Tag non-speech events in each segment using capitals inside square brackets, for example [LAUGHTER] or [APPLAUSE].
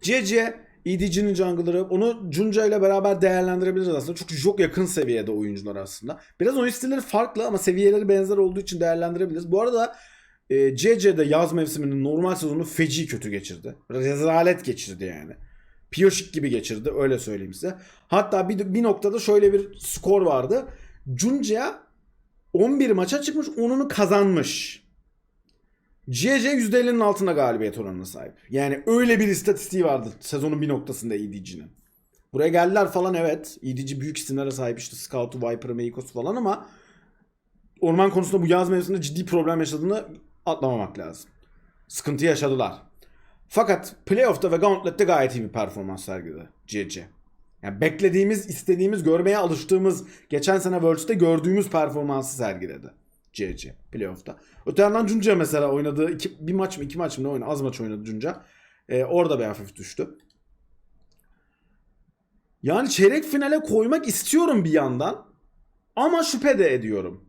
CC EDG'nin jungler'ı onu Junja ile beraber değerlendirebiliriz aslında. Çünkü çok yakın seviyede oyuncular aslında. Biraz oyun stilleri farklı ama seviyeleri benzer olduğu için değerlendirebiliriz. Bu arada e, CC'de yaz mevsiminin normal sezonu feci kötü geçirdi. Rezalet geçirdi yani. Piyoşik gibi geçirdi öyle söyleyeyim size. Hatta bir, bir noktada şöyle bir skor vardı. Junja 11 maça çıkmış 10'unu kazanmış. CC %50'nin altında galibiyet oranına sahip. Yani öyle bir istatistiği vardı sezonun bir noktasında EDG'nin. Buraya geldiler falan evet. EDG büyük isimlere sahip işte Scout'u, Viper'ı, Meikos'u falan ama orman konusunda bu yaz mevsiminde ciddi problem yaşadığını atlamamak lazım. Sıkıntı yaşadılar. Fakat playoff'ta ve Gauntlet'te gayet iyi bir performans sergiledi CC. Yani beklediğimiz, istediğimiz, görmeye alıştığımız, geçen sene Worlds'te gördüğümüz performansı sergiledi. CC playoff'ta. Öte yandan Cunca mesela oynadığı iki, bir maç mı iki maç mı ne oynadı? Az maç oynadı Cunca. Ee, orada bir hafif düştü. Yani çeyrek finale koymak istiyorum bir yandan. Ama şüphe de ediyorum.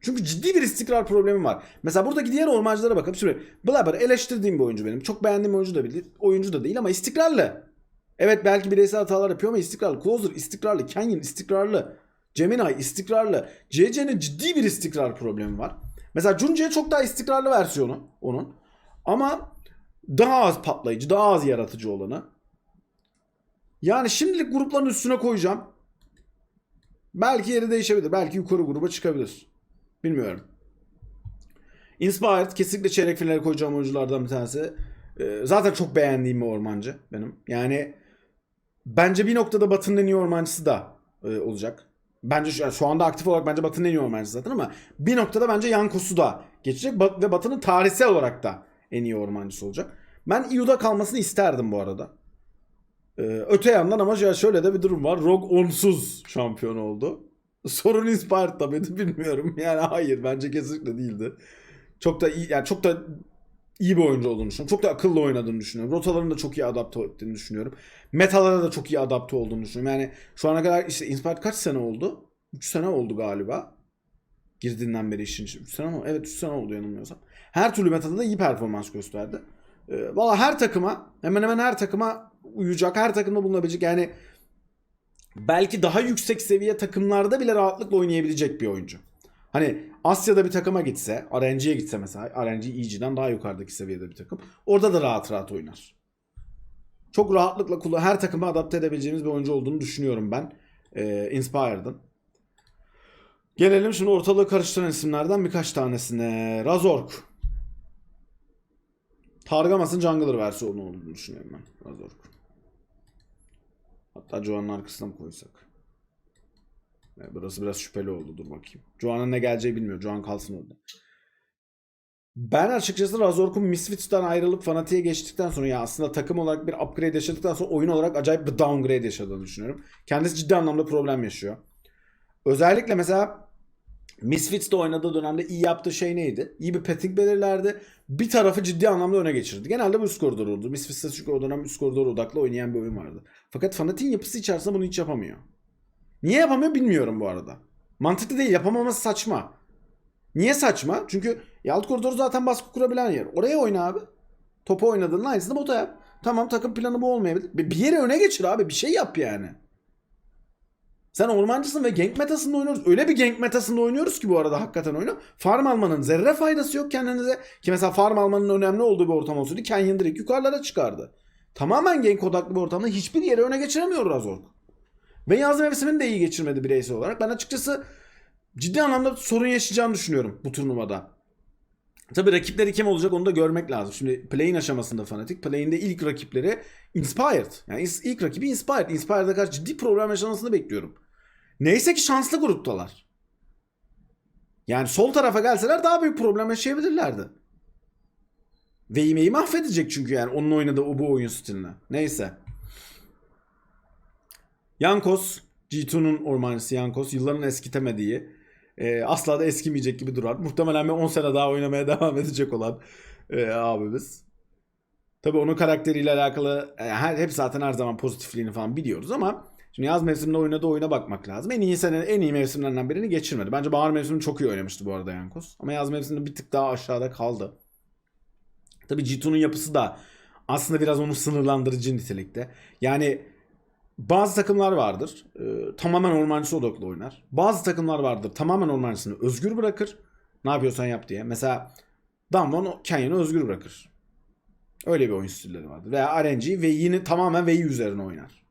Çünkü ciddi bir istikrar problemi var. Mesela buradaki diğer ormancılara bakıp şimdi Blabber eleştirdiğim bir oyuncu benim. Çok beğendiğim oyuncu da değil, oyuncu da değil ama istikrarlı. Evet belki bireysel hatalar yapıyor ama istikrarlı. Closer istikrarlı. Canyon istikrarlı. Gemini istikrarlı. CC'nin ciddi bir istikrar problemi var. Mesela Junca'ya çok daha istikrarlı versiyonu onun. Ama daha az patlayıcı, daha az yaratıcı olanı. Yani şimdilik grupların üstüne koyacağım. Belki yeri değişebilir. Belki yukarı gruba çıkabilir. Bilmiyorum. Inspired kesinlikle çeyrek finale koyacağım oyunculardan bir tanesi. Ee, zaten çok beğendiğim bir ormancı benim. Yani bence bir noktada Batı'nın en iyi ormancısı da e, olacak. Bence şu, şu anda aktif olarak bence Batı'nın en iyi ormancısı zaten ama bir noktada bence Yankos'u da geçecek Bat- ve Batı'nın tarihsel olarak da en iyi ormancısı olacak. Ben EU'da kalmasını isterdim bu arada. Ee, öte yandan ama şöyle de bir durum var. Rogue onsuz şampiyon oldu. [LAUGHS] Sorun Inspired tabii bilmiyorum. [LAUGHS] Yani hayır bence kesinlikle değildi. Çok da iyi yani çok da iyi bir oyuncu olduğunu düşünüyorum. Çok da akıllı oynadığını düşünüyorum. Rotalarını da çok iyi adapte ettiğini düşünüyorum. Metalara da çok iyi adapte olduğunu düşünüyorum. Yani şu ana kadar işte Inspired kaç sene oldu? 3 sene oldu galiba. Girdiğinden beri işin içine. 3 sene mi? Evet 3 sene oldu yanılmıyorsam. Her türlü metada da iyi performans gösterdi. Ee, Valla her takıma hemen hemen her takıma uyacak. Her takımda bulunabilecek. Yani belki daha yüksek seviye takımlarda bile rahatlıkla oynayabilecek bir oyuncu. Hani Asya'da bir takıma gitse, RNG'ye gitse mesela, RNG EG'den daha yukarıdaki seviyede bir takım. Orada da rahat rahat oynar. Çok rahatlıkla her takıma adapte edebileceğimiz bir oyuncu olduğunu düşünüyorum ben. Ee, Inspired'ın. Gelelim şimdi ortalığı karıştıran isimlerden birkaç tanesine. Razork. Targamas'ın Jungler versiyonu olduğunu düşünüyorum ben. Razork. Hatta Joan'ın arkasına mı koysak? Burası biraz şüpheli oldu. Dur bakayım. Joan'ın ne geleceği bilmiyor. Joan kalsın orada. Ben açıkçası Razork'un Misfits'ten ayrılıp Fnatic'e geçtikten sonra ya aslında takım olarak bir upgrade yaşadıktan sonra oyun olarak acayip bir downgrade yaşadığını düşünüyorum. Kendisi ciddi anlamda problem yaşıyor. Özellikle mesela Misfits'te oynadığı dönemde iyi yaptığı şey neydi? İyi bir petting belirlerdi. Bir tarafı ciddi anlamda öne geçirdi. Genelde bu üst koridor oldu. Misfits'te çünkü o dönem üst koridor odaklı oynayan bir oyun vardı. Fakat Fnatic'in yapısı içerisinde bunu hiç yapamıyor. Niye yapamıyor bilmiyorum bu arada. Mantıklı değil. Yapamaması saçma. Niye saçma? Çünkü ya alt koridoru zaten baskı kurabilen yer. Oraya oyna abi. Topu oynadığının aynısını bota yap. Tamam takım planı bu olmayabilir. Bir yere öne geçir abi. Bir şey yap yani. Sen ormancısın ve gank metasında oynuyoruz. Öyle bir gank metasında oynuyoruz ki bu arada hakikaten oyunu. Farm almanın zerre faydası yok kendinize. Ki mesela farm almanın önemli olduğu bir ortam olsaydı Canyon direkt yukarılara çıkardı. Tamamen gank odaklı bir ortamda hiçbir yere öne geçiremiyor Razork. Ve yaz mevsimini de iyi geçirmedi bireysel olarak. Ben açıkçası ciddi anlamda sorun yaşayacağını düşünüyorum bu turnuvada. Tabi rakipleri kim olacak onu da görmek lazım. Şimdi play'in aşamasında Fnatic. Play'inde ilk rakipleri Inspired. Yani ilk rakibi Inspired. Inspired'a karşı ciddi problem yaşamasını bekliyorum. Neyse ki şanslı gruptalar. Yani sol tarafa gelseler daha büyük problem yaşayabilirlerdi. Veyme'yi mahvedecek çünkü yani onun oynadığı o bu oyun stiline. Neyse. Yankos, G2'nun ormancısı Yankos yılların eskitemediği e, asla da eskimeyecek gibi durar. Muhtemelen bir 10 sene daha oynamaya [LAUGHS] devam edecek olan e, abimiz. Tabii onun karakteriyle alakalı e, her, hep zaten her zaman pozitifliğini falan biliyoruz ama şimdi yaz mevsiminde oynadığı oyuna bakmak lazım. En iyi sene en iyi mevsimlerinden birini geçirmedi. Bence bahar mevsimini çok iyi oynamıştı bu arada Yankos. Ama yaz mevsiminde bir tık daha aşağıda kaldı. Tabii G2'nun yapısı da aslında biraz onu sınırlandırıcı nitelikte. Yani bazı takımlar vardır. e, tamamen ormancısı odaklı oynar. Bazı takımlar vardır. Tamamen ormancısını özgür bırakır. Ne yapıyorsan yap diye. Mesela Damwon Canyon'u özgür bırakır. Öyle bir oyun stilleri vardır. Veya RNG ve yine tamamen V'yi üzerine oynar.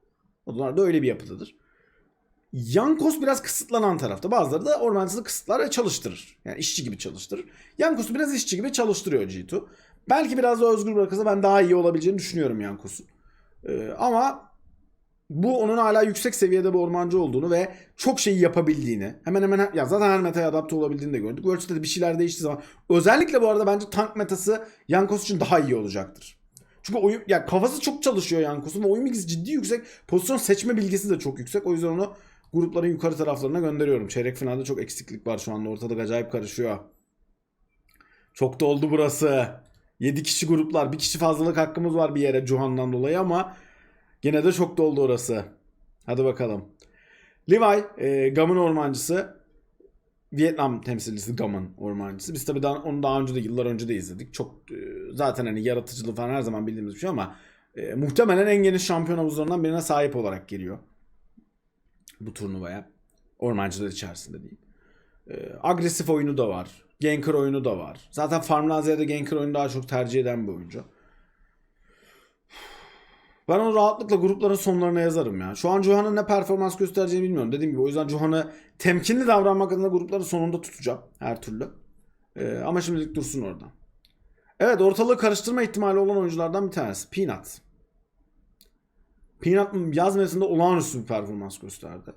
Onlar da öyle bir yapıdadır. Yankos biraz kısıtlanan tarafta. Bazıları da ormancısını kısıtlar ve çalıştırır. Yani işçi gibi çalıştırır. Yankos'u biraz işçi gibi çalıştırıyor G2. Belki biraz daha özgür bırakırsa ben daha iyi olabileceğini düşünüyorum Yankos'un. Ee, ama bu onun hala yüksek seviyede bir ormancı olduğunu ve çok şeyi yapabildiğini hemen hemen ya zaten her metaya adapte olabildiğini de gördük. Worlds'te de bir şeyler değiştiği zaman özellikle bu arada bence tank metası Yankos için daha iyi olacaktır. Çünkü oyun ya kafası çok çalışıyor Yankos'un ve oyun bilgisi ciddi yüksek. Pozisyon seçme bilgisi de çok yüksek. O yüzden onu grupların yukarı taraflarına gönderiyorum. Çeyrek finalde çok eksiklik var şu anda. Ortalık acayip karışıyor. Çok da oldu burası. 7 kişi gruplar. Bir kişi fazlalık hakkımız var bir yere Juhan'dan dolayı ama Gene de çok doldu orası. Hadi bakalım. Levi, e, Gam'ın ormancısı. Vietnam temsilcisi Gam'ın ormancısı. Biz tabii daha, onu daha önce de yıllar önce de izledik. Çok e, zaten hani yaratıcılığı falan her zaman bildiğimiz bir şey ama e, muhtemelen en geniş şampiyon havuzlarından birine sahip olarak geliyor. Bu turnuvaya. Ormancılar içerisinde diyeyim. E, agresif oyunu da var. Ganker oyunu da var. Zaten Farmdan ziyade Ganker oyunu daha çok tercih eden bir oyuncu. Ben onu rahatlıkla grupların sonlarına yazarım ya. Şu an Juhan'ın ne performans göstereceğini bilmiyorum. Dediğim gibi o yüzden Juhan'ı temkinli davranmak adına grupların sonunda tutacağım her türlü. Ee, ama şimdilik dursun orada. Evet ortalığı karıştırma ihtimali olan oyunculardan bir tanesi. Peanut. Peanut yaz mevsiminde olağanüstü bir performans gösterdi.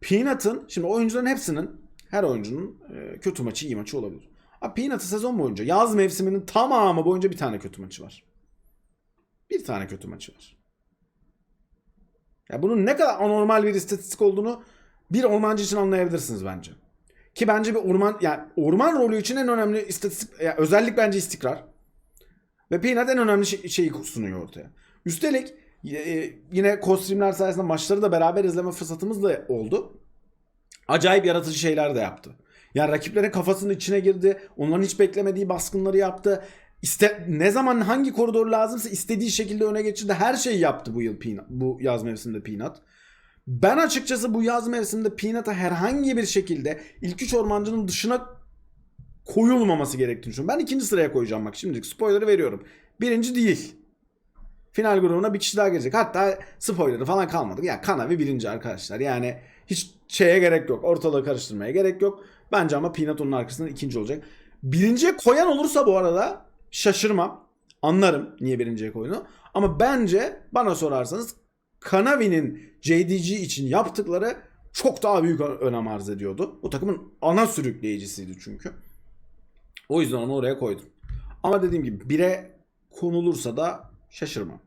Peanut'ın, şimdi oyuncuların hepsinin, her oyuncunun e, kötü maçı iyi maçı olabilir. Ama Peanut'ın sezon boyunca, yaz mevsiminin tamamı boyunca bir tane kötü maçı var. Bir tane kötü maçı var. Ya bunun ne kadar anormal bir istatistik olduğunu bir ormancı için anlayabilirsiniz bence. Ki bence bir orman yani orman rolü için en önemli istatistik yani özellik bence istikrar. Ve Peanut en önemli şey- şeyi sunuyor ortaya. Üstelik e, yine kostümler sayesinde maçları da beraber izleme fırsatımız da oldu. Acayip yaratıcı şeyler de yaptı. Yani rakiplerin kafasının içine girdi. Onların hiç beklemediği baskınları yaptı. İste, ne zaman hangi koridor lazımsa istediği şekilde öne geçirdi. Her şeyi yaptı bu yıl Peanut, bu yaz mevsiminde Peanut. Ben açıkçası bu yaz mevsiminde Peanut'a herhangi bir şekilde ilk üç ormancının dışına koyulmaması gerektiğini düşünüyorum. Ben ikinci sıraya koyacağım bak şimdilik spoiler'ı veriyorum. Birinci değil. Final grubuna bir kişi daha gelecek. Hatta spoiler'ı falan kalmadı. Ya Kanavi birinci arkadaşlar. Yani hiç şeye gerek yok. Ortalığı karıştırmaya gerek yok. Bence ama Peanut onun arkasından ikinci olacak. Birinciye koyan olursa bu arada şaşırmam. Anlarım niye birinciye koyduğunu. Ama bence bana sorarsanız Kanavi'nin JDG için yaptıkları çok daha büyük önem arz ediyordu. O takımın ana sürükleyicisiydi çünkü. O yüzden onu oraya koydum. Ama dediğim gibi bire konulursa da şaşırmam.